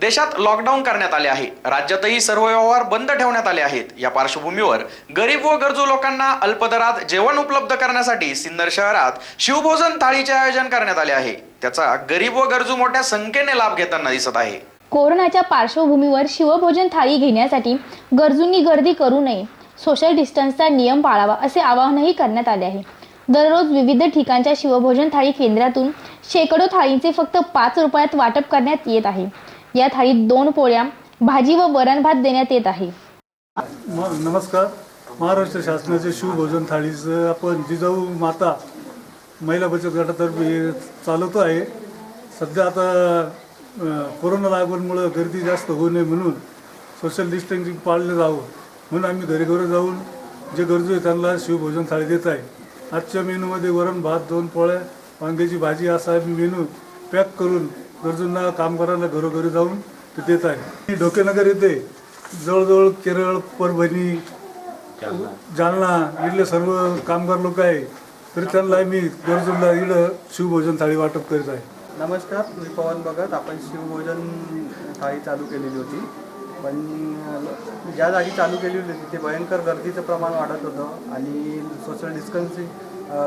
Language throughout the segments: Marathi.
देशात लॉकडाऊन करण्यात आले आहे. राज्यातही सर्व व्यवहार बंद ठेवण्यात आले आहेत. या पार्श्वभूमीवर गरीब व गरजू लोकांना अल्पदरात जेवण उपलब्ध करण्यासाठी सिन्नर शहरात शिवभोजन थाळीचे आयोजन करण्यात आले आहे. त्याचा गरीब व गरजू मोठ्या संख्येने लाभ घेताना दिसत आहे. कोरोनाच्या पार्श्वभूमीवर शिवभोजन थाळी घेण्यासाठी गरजूंनी गर्दी करू नये. सोशल डिस्टन्सचा नियम पाळावा असे आवाहनही करण्यात आले आहे. दररोज विविध ठिकाणच्या शिवभोजन थाळी केंद्रातून शेकडो थाळींचे फक्त पाच रुपयात वाटप करण्यात येत आहे. या थाळीत दोन पोळ्या भाजी व वरण भात देण्यात येत आहे. नमस्कार. महाराष्ट्र शासनाचे शिवभोजन थाळीचं आपण जिजाऊ माता महिला बचत गटातर्फे चालवतो आहे. सध्या आता कोरोना लागवडमुळं गर्दी जास्त होऊ नये म्हणून सोशल डिस्टन्सिंग पाळलं जावं म्हणून आम्ही घरी घरी जाऊन जे गरजू आहे त्यांना शिवभोजन थाळी देत आहे. आजच्या मेनूमध्ये वरण भात दोन पोळ्या वांग्याची भाजी असा आम्ही मेनू पॅक करून गरजूंना कामगारांना घरोघरी जाऊन ते देत आहे. ढोकेनगर येथे जवळजवळ केरळ परभणी जालना इथले सर्व कामगार लोक आहे. तरी त्यांना मी गरजूंना इकडं शिवभोजन थाळी वाटप करीत आहे. नमस्कार मी पवन भगत. आपण शिवभोजन थाळी चालू केलेली होती. पण ज्या जागी चालू केली होती तिथे भयंकर गर्दीचं प्रमाण वाढत होतं आणि सोशल डिस्टन्सिंग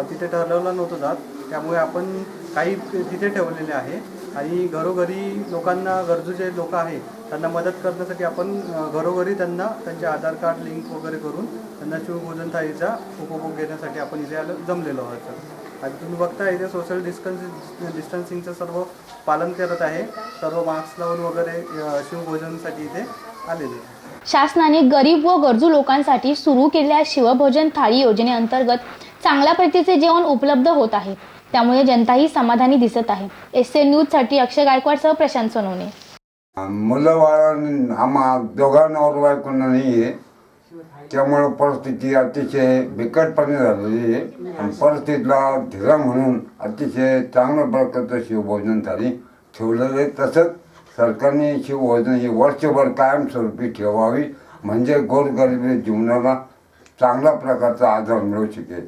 तिथे ठरवलं नव्हतं जात. त्यामुळे आपण काही तिथे ठेवलेले आहे. आणि घरोघरी लोकांना गरजू जे लोक आहेत त्यांना मदत करण्यासाठी आपण घरोघरी त्यांना त्यांचे आधार कार्ड लिंक वगैरे करून त्यांना शिवभोजन थाळीचा उपभोग घेण्यासाठी आपण इथे आलो जमलेलो आहोत सर. आणि तुम्ही बघता इथे सोशल डिस्टन्स डिस्टन्सिंगचं सर्व पालन करत आहे. सर्व मास्क लावून वगैरे शिवभोजनसाठी इथे आलेले आहे. शासनाने गरीब व गरजू लोकांसाठी सुरू केलेल्या शिवभोजन थाळी योजनेअंतर्गत चांगल्या प्रतीचे जेवण उपलब्ध होत आहे. त्यामुळे जनताही समाधानी दिसत आहे. एस एन न्यूजसाठी अक्षय गायकवाडसह प्रशांत सोनवणे. मुलं बाळ आम्हा दोघांवर बायकोंना नाही आहे त्यामुळं परिस्थिती अतिशय बिकटपणे झालेली आहे. आणि परिस्थितीला धीरा म्हणून अतिशय चांगल्या प्रकारचं शिवभोजन झाली ठेवलेलं आहे. तसंच सरकारने शिवभोजन ही वर्षभर कायमस्वरूपी ठेवावी. म्हणजे गोरगरिबी जीवनाला चांगल्या प्रकारचा आधार मिळू शकेल.